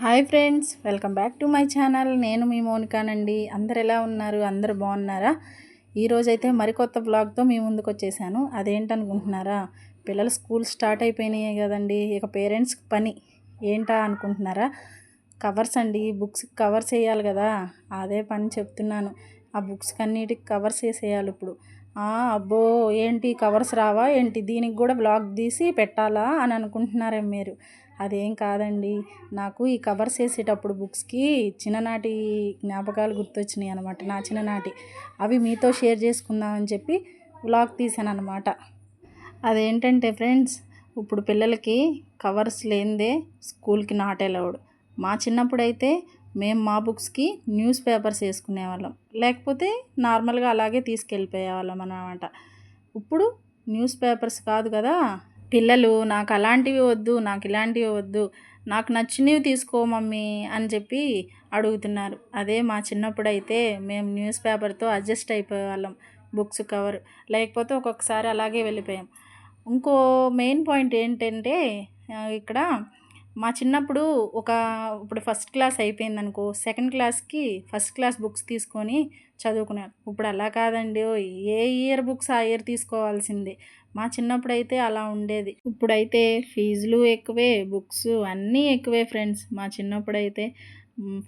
Hi friends welcome back to my channel. నేను మీ మోనికానండి. అందరు ఎలా ఉన్నారు? అందరు బాగున్నారా? ఈరోజైతే మరికొత్త బ్లాగ్తో మీ ముందుకు వచ్చేసాను. అదేంటనుకుంటున్నారా? పిల్లలు స్కూల్ స్టార్ట్ అయిపోయినాయి కదండి. ఇక పేరెంట్స్కి పని. ఏంటా అనుకుంటున్నారా? కవర్స్ అండి. బుక్స్ కవర్స్ వేయాలి కదా. అదే పని చెప్తున్నాను. ఆ బుక్స్ అన్నిటికి కవర్స్ వేసేయాలి ఇప్పుడు. అబ్బో ఏంటి? కవర్స్ రావా? ఏంటి? దీనికి కూడా బ్లాగ్ తీసి పెట్టాలా అని అనుకుంటున్నారే మీరు? అదేం కాదండి. నాకు ఈ కవర్స్ వేసేటప్పుడు బుక్స్కి చిన్ననాటి జ్ఞాపకాలు గుర్తొచ్చినాయి అనమాట నా చిన్ననాటి. అవి మీతో షేర్ చేసుకుందామని చెప్పి వ్లాగ్ తీసాను అనమాట అదేంటంటే ఫ్రెండ్స్ ఇప్పుడు పిల్లలకి కవర్స్ లేనిదే స్కూల్కి నాట్ అలౌడ్. మా చిన్నప్పుడైతే మేము మా బుక్స్కి న్యూస్ పేపర్స్ వేసుకునేవాళ్ళం. లేకపోతే నార్మల్గా అలాగే తీసుకెళ్ళిపోయేవాళ్ళం అన్నమాట. ఇప్పుడు న్యూస్ పేపర్స్ కాదు కదా పిల్లలు నాకు అలాంటివి వద్దు నాకు ఇలాంటివి వద్దు నాకు నచ్చినవి తీసుకో మమ్మీ అని చెప్పి అడుగుతున్నారు. అదే మా చిన్నప్పుడు అయితే మేము న్యూస్ పేపర్తో అడ్జస్ట్ అయిపోయేవాళ్ళం బుక్స్ కవర్. లేకపోతే ఒక్కొక్కసారి అలాగే వెళ్ళిపోయాం. ఇంకో మెయిన్ పాయింట్ ఏంటంటే ఇక్కడ మా చిన్నప్పుడు ఒక ఇప్పుడు ఫస్ట్ క్లాస్ అయిపోయింది అనుకో సెకండ్ క్లాస్కి ఫస్ట్ క్లాస్ బుక్స్ తీసుకొని చదువుకున్నారు ఇప్పుడు అలా కాదండి ఓ ఏ ఇయర్ బుక్స్ ఆ ఇయర్ తీసుకోవాల్సిందే. మా చిన్నప్పుడు అయితే అలా ఉండేది. ఇప్పుడైతే ఫీజులు ఎక్కువే బుక్స్ అన్నీ ఎక్కువే ఫ్రెండ్స్. మా చిన్నప్పుడు అయితే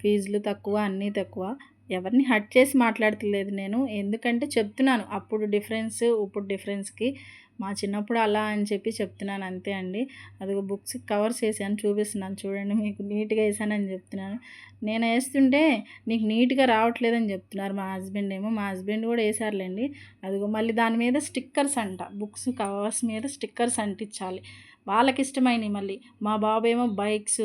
ఫీజులు తక్కువ అన్నీ తక్కువ. ఎవరిని హట్ చేసి మాట్లాడతలేదు నేను. ఎందుకంటే చెప్తున్నాను అప్పుడు డిఫరెన్స్ ఇప్పుడు డిఫరెన్స్కి. మా చిన్నప్పుడు అలా అని చెప్పి చెప్తున్నాను అంతే అండి. అదిగో బుక్స్ కవర్స్ వేసాను చూపిస్తున్నాను చూడండి మీకు నీట్గా వేసానని చెప్తున్నాను. నేను వేస్తుంటే నీకు నీట్గా రావట్లేదని చెప్తున్నారు మా హస్బెండ్ ఏమో. మా హస్బెండ్ కూడా వేసారులేండి. అదిగో మళ్ళీ దాని మీద స్టిక్కర్స్ అంట. బుక్స్ కవర్స్ మీద స్టిక్కర్స్ అంటించాలి. వాళ్ళకి ఇష్టమైనవి మళ్ళీ. మా బాబు ఏమో బైక్స్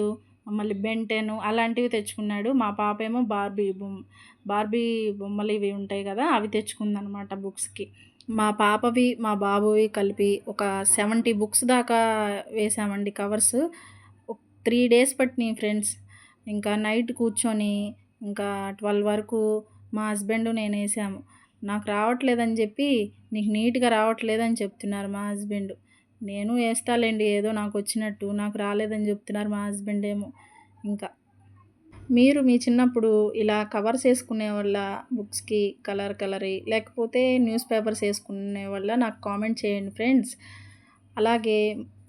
మళ్ళీ బెంటెన్ అలాంటివి తెచ్చుకున్నాడు. మా పాప ఏమో బార్బీ బొమ్మ బార్బీ బొమ్మలు ఇవి ఉంటాయి కదా అవి తెచ్చుకుందనమాట బుక్స్కి. మా పాపవి మా బాబువి కలిపి ఒక సెవెంటీ బుక్స్ దాకా వేసామండి కవర్స్. త్రీ డేస్ పట్టినాయి ఫ్రెండ్స్. ఇంకా నైట్ కూర్చొని ఇంకా ట్వెల్వ్ వరకు మా హస్బెండ్ నేను వేసాము. నాకు రావట్లేదని చెప్పి నీకు నీట్గా రావట్లేదని చెప్తున్నారు మా హస్బెండ్. నేను వేస్తాలేండి ఏదో నాకు వచ్చినట్టు నాకు రాలేదని చెప్తున్నారు మా హస్బెండ్ ఏమో ఇంకా మీరు మీ చిన్నప్పుడు ఇలా కవర్స్ వేసుకునే వల్ల బుక్స్కి కలర్ కలరీ లేకపోతే న్యూస్ పేపర్స్ వేసుకునే వల్ల నాకు కామెంట్ చేయండి ఫ్రెండ్స్. అలాగే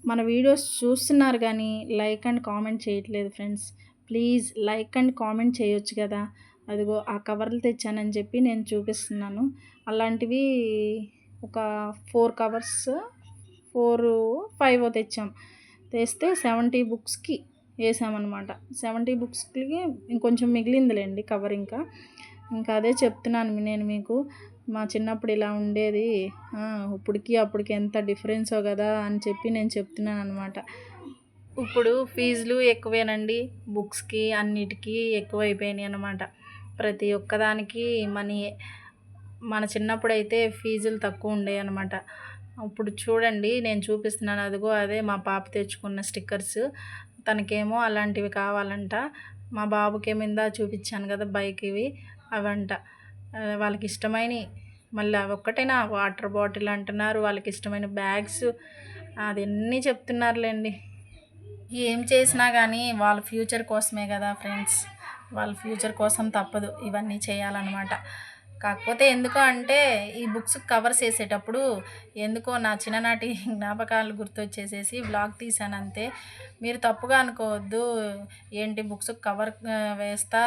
మన వీడియోస్ చూస్తున్నారు కానీ లైక్ అండ్ కామెంట్ చేయట్లేదు friends. Please like and comment చేయొచ్చు కదా. అదిగో ఆ కవర్లు తెచ్చానని చెప్పి నేను చూపిస్తున్నాను. అలాంటివి ఒక ఫోర్ కవర్స్ ఫోర్ ఫైవ్ తెచ్చాం. తెస్తే సెవెంటీ బుక్స్కి వేసామన్నమాట. సెవెంటీ బుక్స్కి ఇంకొంచెం మిగిలిందిలేండి కవర్ ఇంకా. ఇంకా అదే చెప్తున్నాను నేను మీకు. మా చిన్నప్పుడు ఇలా ఉండేది. ఇప్పటికి అప్పటికి ఎంత డిఫరెన్సో కదా అని చెప్పి నేను చెప్తున్నాను అనమాట ఇప్పుడు ఫీజులు ఎక్కువేనండి. బుక్స్కి అన్నిటికీ ఎక్కువ అయిపోయినాయి అనమాట ప్రతి ఒక్కదానికి మనీ మన చిన్నప్పుడు అయితే ఫీజులు తక్కువ ఉండేవి అనమాట ఇప్పుడు చూడండి నేను చూపిస్తున్నాను అదిగో అదే మా పాప తెచ్చుకున్న స్టిక్కర్స్. తనకేమో అలాంటివి కావాలంట. మా బాబుకేమో ఇందా చూపించాను కదా బైక్ ఇవి అవంట. వాళ్ళకి ఇష్టమైనవి మళ్ళీ అవి ఒక్కటేనా? వాటర్ బాటిల్ అంటున్నారు వాళ్ళకి ఇష్టమైన బ్యాగ్స్ అదన్నీ చెప్తున్నారులేండి. ఏం చేసినా కానీ వాళ్ళ ఫ్యూచర్ కోసమే కదా ఫ్రెండ్స్. వాళ్ళ ఫ్యూచర్ కోసం తప్పదు ఇవన్నీ చేయాలన్నమాట. కాకపోతే ఎందుకో అంటే ఈ బుక్స్ కవర్స్ వేసేటప్పుడు ఎందుకో నా చిన్ననాటి జ్ఞాపకాలు గుర్తొచ్చేసేసి బ్లాగ్ తీసాను అంతే మీరు తప్పుగా అనుకోవద్దు. ఏంటి బుక్స్ కవర్ వేస్తా?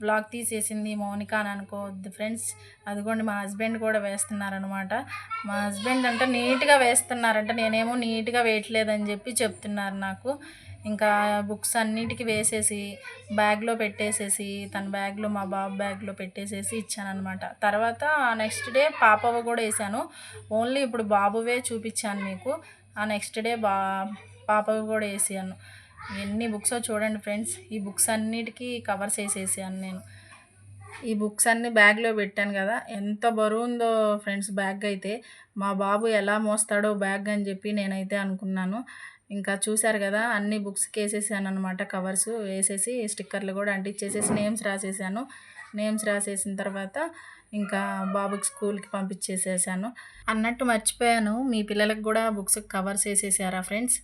బ్లాగ్ తీసేసింది మౌనిక అని అనుకోవద్దు ఫ్రెండ్స్. అదిగోండి మా హస్బెండ్ కూడా వేస్తున్నారనమాట మా హస్బెండ్ అంటే నీట్గా వేస్తున్నారంట. నేనేమో నీట్గా వేయట్లేదని చెప్పి చెప్తున్నారు నాకు. ఇంకా బుక్స్ అన్నిటికీ వేసేసి బ్యాగ్లో పెట్టేసేసి తన బ్యాగ్లో మా బాబు బ్యాగ్లో పెట్టేసేసి ఇచ్చానమాట తర్వాత నెక్స్ట్ డే పాపవ కూడా వేసాను ఓన్లీ ఇప్పుడు బాబువే చూపించాను మీకు. ఆ నెక్స్ట్ డే బా పాపవి కూడా వేసాను. ఎన్ని బుక్స్ చూడండి ఫ్రెండ్స్. ఈ బుక్స్ అన్నిటికీ కవర్స్ వేసేసాను నేను. ఈ బుక్స్ అన్ని బ్యాగ్లో పెట్టాను కదా. ఎంత బరువు ఉందో ఫ్రెండ్స్ బ్యాగ్ అయితే. మా బాబు ఎలా మోస్తాడో బ్యాగ్ అని చెప్పి నేనైతే అనుకున్నాను. ఇంకా చూశారు కదా అన్ని బుక్స్కి వేసేసాను అనమాట కవర్స్ వేసేసి స్టిక్కర్లు కూడా అంటించేసేసి నేమ్స్ రాసేసాను. నేమ్స్ రాసేసిన తర్వాత ఇంకా బాబుకి స్కూల్కి పంపించేసేసాను. అన్నట్టు మర్చిపోయాను మీ పిల్లలకు కూడా బుక్స్ కవర్స్ వేసేసారా ఫ్రెండ్స్?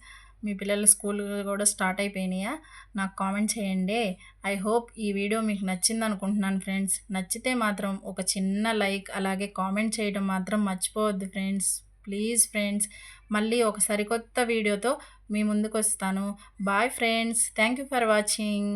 మీ పిల్లల స్కూల్ కూడా స్టార్ట్ అయిపోయినాయా? నాకు కామెంట్ చేయండి. ఐ హోప్ ఈ వీడియో మీకు నచ్చింది అనుకుంటున్నాను ఫ్రెండ్స్. నచ్చితే మాత్రం ఒక చిన్న లైక్ అలాగే కామెంట్ చేయడం మాత్రం మర్చిపోవద్దు ఫ్రెండ్స్. ప్లీజ్ ఫ్రెండ్స్ మళ్ళీ ఒక సరికొత్త వీడియోతో మీ ముందుకు వస్తాను bye friends thank you for watching.